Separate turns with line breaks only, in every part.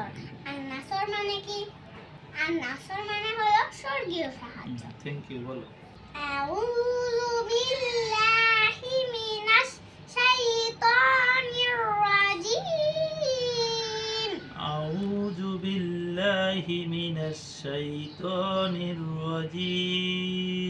নাসর আর নাসর মানে কি? আর নাসর মানে হলো স্বর্গীয় সাহায্য।
থ্যাংক ইউ বলো।
আউযু বিল্লাহি মিনাশ শাইতানির রাজিম। আউযু
বিল্লাহি
মিনাশ
শাইতানির
রাজিম।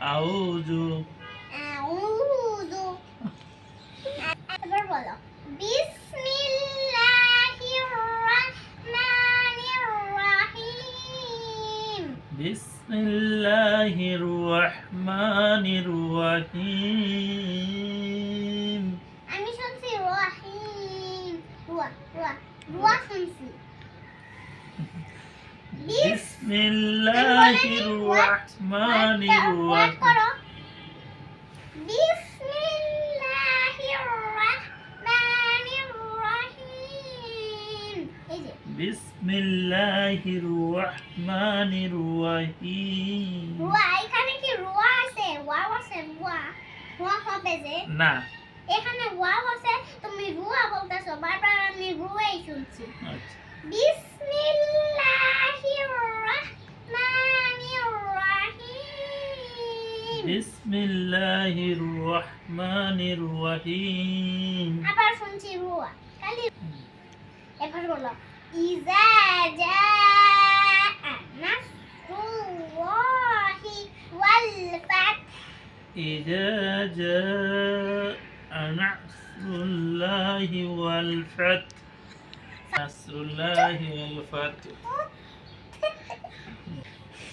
আউজু
আউজু এবার বলো বিসমিল্লাহির রাহমানির রাহিম
বিসমিল্লাহির রাহমানির রাহিম
আমি শুনছি রাহিম রুয়া রুয়া রুয়া শুনছি বিসমিল্লাহির এখানে কি রুয়া আছে? ওয়া আছে যে
না।
এখানে ওয়া তুমি রুয়া বলতেছো। বারবার আমি রুয়াই শুনছি।
আচ্ছা। بسم الله الرحمن الرحيم
আবার শুনছি রুয়া খালি এবার বলো ইজা জা নাসরুল্লাহি ওয়াল ফাত
إذا جاء نصر الله والفتح نصر الله والفتح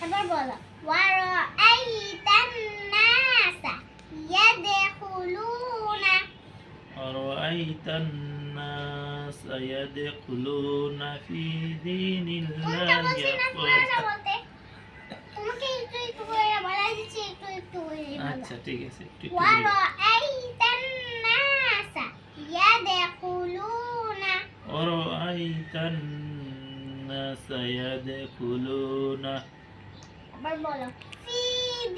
এবার বলো ওয়ারাআইতান
أرأيت الناس يدخلون في دين
কোনটা
الله
বলছি না পুরোটা
أفواجا
বলতে তোমাকে একটু একটু করে বলা দিচ্ছি একটু একটু করে বলো
আচ্ছা ঠিক আছে একটু একটু বলো।
ওয়ারাআইত الناس يدخلون
أرأيت الناس يدخلون
আবার বলো في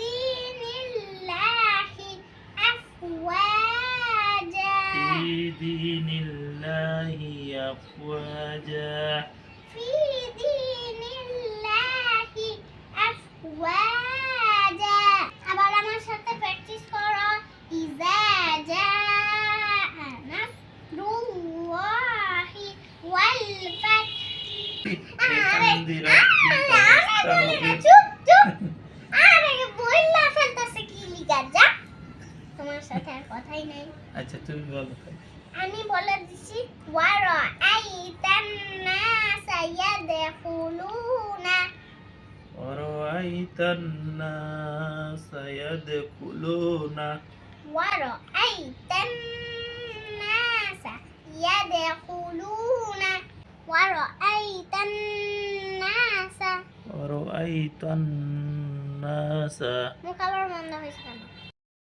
دين الله أفواجا
في دين الله أفواجا
في دين الله أفواجا আবার আমার সাথে প্র্যাকটিস করো ইজা জাআ নাসরুল্লাহি ওয়াল ফাত
بحمد ربك فاستغفر
চুপ চুপ আরে বইলা ফেলতেছে কি লিগা যা তোমার সাথে আর কথাই নাই
আচ্ছা তুমি বলো
আমি বলে দিছি ওয়ারা আইতান নাস
আই ওয়ারাইতান নাস
ইয়াদখুলুনা। ওয়ারাইতান নাস ইয়াদখুলুনা। ওয়ারাইতান নাস।
ওয়ারাইতান নাস।
মুখ আবার বন্ধ হয়েছে কেন?